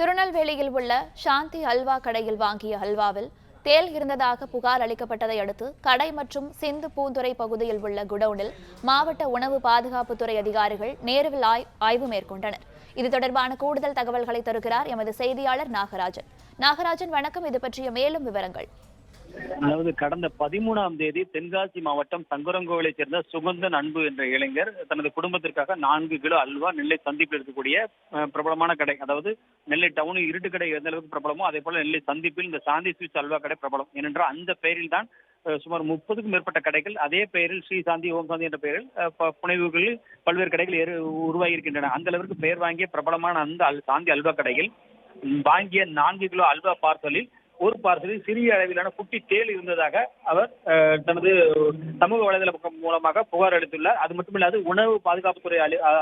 திருநெல்வேலியில் உள்ள சாந்தி அல்வா கடையில் வாங்கிய அல்வாவில் தேல் இருந்ததாக புகார் அளிக்கப்பட்டதை அடுத்து கடை மற்றும் சிந்து பூந்துறை பகுதியில் உள்ள குடவுனில் மாவட்ட உணவு பாதுகாப்புத்துறை அதிகாரிகள் நேரில் ஆய்வு மேற்கொண்டனர். இது தொடர்பான கூடுதல் தகவல்களை தருகிறார் எமது செய்தியாளர் நாகராஜன். நாகராஜன் வணக்கம். இது பற்றிய மேலும் விவரங்கள். அதாவது கடந்த பதிமூணாம் தேதி தென்காசி மாவட்டம் சங்கரங்கோவிலை சேர்ந்த சுகந்தன் அன்பு என்ற இளைஞர் தனது குடும்பத்திற்காக நான்கு கிலோ அல்வா நெல்லை சந்திப்பில் இருக்கக்கூடிய பிரபலமான கடை. அதாவது நெல்லை டவுனில் இருட்டு கடை எந்த அளவுக்கு பிரபலமோ அதே போல நெல்லை சந்திப்பில் இந்த சாந்தி ஸ்வீட்ஸ் அல்வா கடை பிரபலம். ஏனென்றால் அந்த பெயரில் தான் சுமார் முப்பதுக்கும் மேற்பட்ட கடைகள் அதே பெயரில் ஸ்ரீ சாந்தி ஓம் சாந்தி என்ற பெயரில் புனைவுகளில் பல்வேறு கடைகள் உருவாகி இருக்கின்றன அந்த அளவிற்கு பெயர் வாங்கிய பிரபலமான அந்த அல் சாந்தி அல்வா கடையில் வாங்கிய நான்கு கிலோ அல்வா பார்சலில் ஒரு பார்சலில் சிறிய அளவிலான குட்டி தேள் இருந்ததாக அவர் தனது சமூக வலைதள பக்கம் மூலமாக புகார் அளித்துள்ளார். அது மட்டுமில்லாது உணவு பாதுகாப்புத்துறை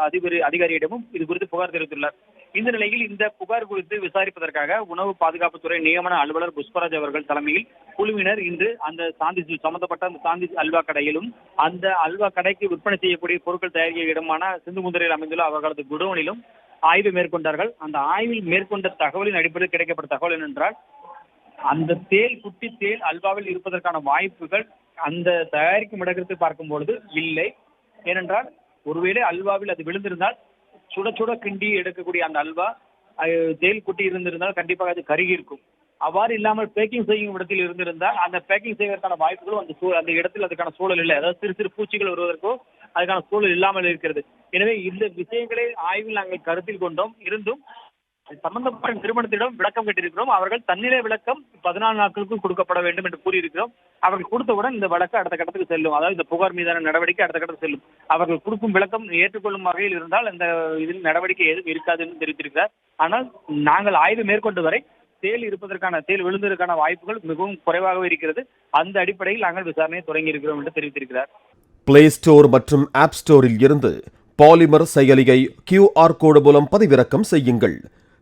அதிபர் அதிகாரியிடமும் இது குறித்து புகார் தெரிவித்துள்ளார். இந்த நிலையில் இந்த புகார் குறித்து விசாரிப்பதற்காக உணவு பாதுகாப்புத்துறை நியமன அலுவலர் புஷ்பராஜ் அவர்கள் தலைமையில் குழுவினர் இன்று அந்த சாந்தி சம்பந்தப்பட்ட அந்த சாந்தி அல்வா கடையிலும் அந்த அல்வா கடைக்கு விற்பனை செய்யக்கூடிய பொருட்கள் தயாரிக்க இடமான சிந்துமுந்திரையில் அமைந்துள்ள அவர்களது குடோனிலும் ஆய்வு மேற்கொண்டார்கள். அந்த ஆய்வில் மேற்கொண்ட தகவலின் அடிப்படையில் கிடைக்கப்பட்ட தகவல் என்னென்றால் அந்த தேல் குட்டி தேல் அல்வாவில் இருப்பதற்கான வாய்ப்புகள் அந்த தயாரிக்கும் இடத்திற்கு பார்க்கும் பொழுது இல்லை. ஏனென்றால் ஒருவேளை அல்வாவில் அது விழுந்திருந்தால் சுட சுட கிண்டி எடுக்கக்கூடிய அந்த அல்வா தேல் குட்டி இருந்திருந்தால் கண்டிப்பாக அது கருகி இருக்கும் அவ்வாறு இல்லாமல் பேக்கிங் செய்யும் இடத்தில் இருந்திருந்தால் அந்த பேக்கிங் செய்வதற்கான வாய்ப்புகளும் அந்த சூழ் அந்த இடத்தில் அதுக்கான சூழல் இல்லை. அதாவது சிறு சிறு பூச்சிகள் வருவதற்கோ அதுக்கான சூழல் இல்லாமல் இருக்கிறது. எனவே இந்த விஷயங்களை ஆய்வில் நாங்கள் கருத்தில் கொண்டோம். இருந்தும் அது சம்பந்தப்பட்ட நிறுவனத்திடம் விளக்கம் கேட்டிருக்கிறோம். அவர்கள் தன்னிலை விளக்கம் பதினாலு நாட்களுக்கு கொடுக்கப்பட வேண்டும் என்று கூறியிருக்கிறோம். அவர்கள் கொடுத்தவுடன் இந்த வழக்கு அடுத்த கட்டத்துக்கு செல்லும். அதாவது இந்த புகார் மீதான நடவடிக்கை அடுத்த கட்டத்துக்கு செல்லும். அவர்கள் கொடுக்கும் விளக்கம் ஏற்றுக்கொள்ளும் வகையில் இருந்தால் இந்த இதில் நடவடிக்கை எதுவும் இருக்காது என்று தெரிவித்திருக்கிறார். ஆனால் நாங்கள் ஆய்வு மேற்கொண்டு வரை தேல் இருப்பதற்கான தேல் விழுந்ததற்கான வாய்ப்புகள் மிகவும் குறைவாகவே இருக்கிறது. அந்த அடிப்படையில் நாங்கள் விசாரணையை தொடங்கி இருக்கிறோம் என்று தெரிவித்திருக்கிறார். பிளே ஸ்டோர் மற்றும் ஆப் ஸ்டோரில் இருந்து பாலிமர் செயலியை கியூஆர் கோடு மூலம் பதிவிறக்கம் செய்யுங்கள்.